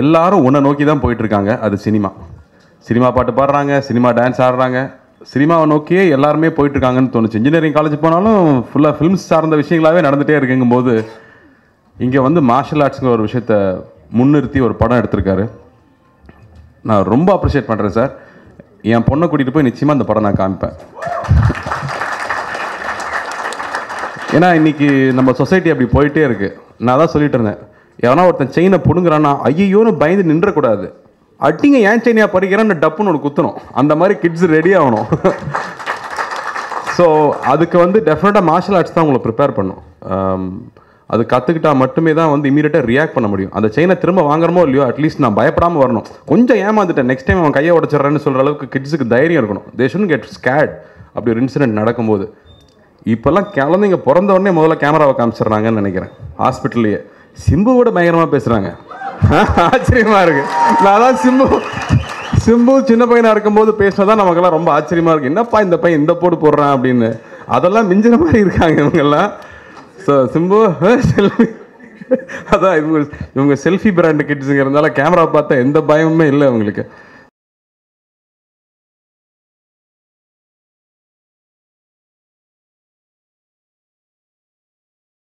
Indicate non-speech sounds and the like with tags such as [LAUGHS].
எல்லாரும் உன்னை நோக்கி தான் போயிட்டுருக்காங்க. அது சினிமா. சினிமா பாட்டு பாடுறாங்க சினிமா டான்ஸ் ஆடுறாங்க. சினிமாவை நோக்கியே எல்லாருமே போயிட்டுருக்காங்கன்னு தோணுச்சு. இன்ஜினியரிங் காலேஜ் போனாலும் ஃபுல்லாக ஃபிலிம்ஸ் சார்ந்த விஷயங்களாகவே நடந்துகிட்டே இருக்குங்கும்போது இங்கே வந்து மார்ஷல் ஆர்ட்ஸுங்கிற ஒரு விஷயத்த முன்னிறுத்தி ஒரு படம் எடுத்திருக்காரு. நான் ரொம்ப அப்ரிஷியேட் பண்ணுறேன் சார். என் பொண்ணை கூட்டிகிட்டு போய் நிச்சயமாக அந்த படம் நான் காமிப்பேன். ஏன்னா இன்றைக்கி நம்ம சொசைட்டி அப்படி போயிட்டே இருக்குது நான் தான் சொல்லிட்டு இருந்தேன். எவனா ஒருத்தன் செயினை பிடுங்குறான்னா ஐயோன்னு பயந்து நின்றக்கூடாது. அட்டிங்க ஏன் செயினியா பறிக்கிறான்னு டப்புன்னு ஒன்று குத்தணும். அந்த மாதிரி கிட்ஸ் ரெடி ஆகணும். [LAUGHS] ஸோ அதுக்கு வந்து டெஃபினட்டாக மார்ஷல் ஆர்ட்ஸ் தான் உங்களை ப்ரிப்பேர் பண்ணும். Um, அது கற்றுக்கிட்டா மட்டுமே தான் வந்து இமீடியட்டாக ரியாக்ட் பண்ண முடியும். அந்த செயினை திரும்ப வாங்குறமோ இல்லையோ அட்லீஸ்ட் நான் பயப்படாமல் வரணும். கொஞ்சம் ஏமாந்துட்டேன். நெக்ஸ்ட் டைம் அவன் கையை உடச்சிட்றேன்னு சொல்கிற அளவுக்கு கிட்ஸுக்கு தைரியம் இருக்கணும். தே ஷுன் கெட் ஸ்கேட் அப்படி ஒரு இன்சிடென்ட் நடக்கும்போது. இப்போல்லாம் குழந்தைங்க பிறந்த உடனே முதல்ல கேமராவை காமிச்சிடுறாங்கன்னு நினைக்கிறேன். ஹாஸ்பிட்டல்லையே சிம்பு கூட பயங்கரமாக பேசுகிறாங்க ஆச்சரியமாக இருக்குது நான் தான் சிம்பு சிம்பு சின்ன பையனாக இருக்கும்போது பேசினதான் நமக்கெல்லாம் ரொம்ப ஆச்சரியமாக இருக்குது என்னப்பா இந்த பையன் இந்த போடு போடுறான் அப்படின்னு. அதெல்லாம் மிஞ்சிற மாதிரி இருக்காங்க இவங்கெல்லாம். So Simbu selfie. அதான் இவங்க இவங்க செல்ஃபி பிராண்டு கிட்ஸுங்கிறதுனால கேமரா பார்த்தா எந்த பயமுமே இல்லை அவங்களுக்கு.